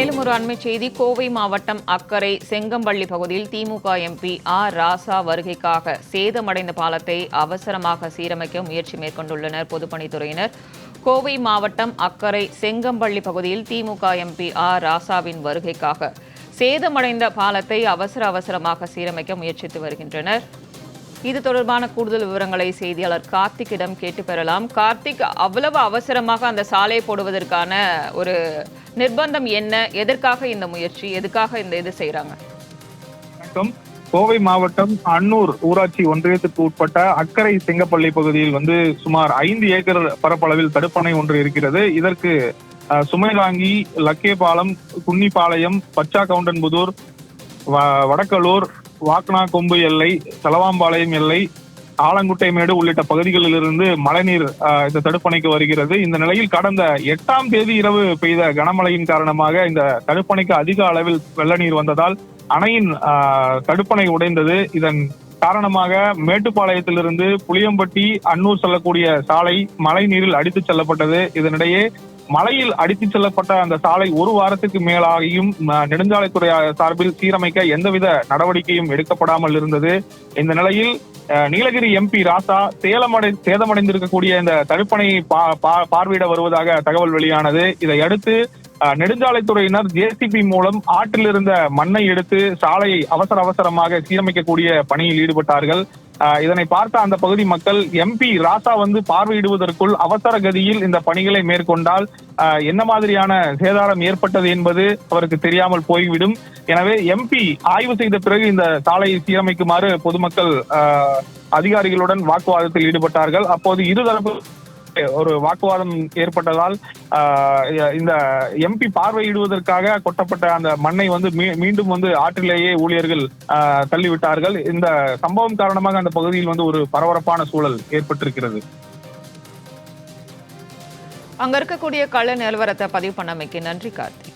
மேலும் ஒரு அண்மை செய்தி. கோவை மாவட்டம் அக்கரை செங்கம்பள்ளி பகுதியில் திமுக எம்பி ஆர் ராசா வருகைக்காக சேதமடைந்த பாலத்தை அவசரமாக சீரமைக்க முயற்சி மேற்கொண்டுள்ளனர் பொதுப்பணித்துறையினர். கோவை மாவட்டம் அக்கரை செங்கம்பள்ளி பகுதியில் திமுக எம்பி ஆர் ராசாவின் வருகைக்காக சேதமடைந்த பாலத்தை அவசர அவசரமாக சீரமைக்க முயற்சித்து வருகின்றனர். இது தொடர்பான கூடுதல் விவரங்களை செய்தியாளர் கார்த்திக்கிடம் கேட்டு பெறலாம். கார்த்திக் அவ்வளவு அவசரமாக அந்த சாலையை போடுவதற்கான ஒரு நிர்பந்தம் என்ன? எதற்காக இந்த முயற்சி? எதுக்காக இந்த இது செய்யறாங்க கோவை மாவட்டம் அன்னூர் ஊராட்சி ஒன்றியத்துக்கு உட்பட்ட அக்கரை செங்கப்பள்ளி பகுதியில் வந்து சுமார் ஐந்து ஏக்கர் பரப்பளவில் தடுப்பணை ஒன்று இருக்கிறது. இதற்கு அஹ், சுமை லக்கேபாலம் குன்னிப்பாளையம் பச்சா கவுண்டன்புதூர் வ- வடக்கலூர் வாக்னா கொம்பு எல்லை தலவாம்பாளையம் எல்லை ஆலங்குட்டை மேடு உள்ளிட்ட பகுதிகளிலிருந்து மழைநீர் இந்த தடுப்பணைக்கு வருகிறது. இந்த நிலையில் கடந்த எட்டாம் தேதி இரவு பெய்த கனமழையின் காரணமாக இந்த தடுப்பணைக்கு அதிக அளவில் வெள்ள நீர் வந்ததால் அணையின் தடுப்பணை உடைந்தது. இதன் காரணமாக மேட்டுப்பாளையத்திலிருந்து புளியம்பட்டி அன்னூர் செல்லக்கூடிய சாலை மழை நீரில் அடித்துச் செல்லப்பட்டது. இதனிடையே மலையில் அடித்து செல்லப்பட்ட அந்த சாலை ஒரு வாரத்துக்கு மேலாகியும் நெடுஞ்சாலைத்துறை சார்பில் சீரமைக்க எந்தவித நடவடிக்கையும் எடுக்கப்படாமல் இருந்தது. இந்த நிலையில் அஹ், நீலகிரி எம்பி ராசா சேலமடை சேதமடைந்திருக்கக்கூடிய இந்த தடுப்பணையை பா- பா- பார்வையிட வருவதாக தகவல் வெளியானது. இதையடுத்து நெடுஞ்சாலைத்துறையினர் ஜேசிபி மூலம் ஆற்றில் இருந்த மண்ணை எடுத்து சாலையை அவசர அவசரமாக சீரமைக்கக்கூடிய பணியில் ஈடுபட்டார்கள். இதனை பார்த்த அந்த பகுதி மக்கள் எம்பி ராசா வந்து பார்வையிடுவதற்குள் அவசர கதியில் இந்த பணிகளை மேற்கொண்டால் அஹ், என்ன மாதிரியான சேதாரம் ஏற்பட்டது என்பது அவருக்கு தெரியாமல் போய்விடும். எனவே எம்பி ஆய்வு செய்த பிறகு இந்த சாலையை சீரமைக்குமாறு பொதுமக்கள் அதிகாரிகளுடன் வாக்குவாதத்தில் ஈடுபட்டார்கள். அப்போது இருதரப்பு ஒரு வாக்குவாதம் ஏற்பட்டதால் இந்த எம்பி பார்வையிடுவதற்காக கொட்டப்பட்ட அந்த மண்ணை வந்து மீண்டும் வந்து ஆற்றிலேயே ஊழியர்கள் தள்ளிவிட்டார்கள். இந்த சம்பவம் காரணமாக அந்த பகுதியில் வந்து ஒரு பரபரப்பான சூழல் ஏற்பட்டிருக்கிறது. அங்க இருக்கக்கூடிய கள நிலவரத்தை பதிவு பண்ணமைக்கு நன்றி கார்த்திக்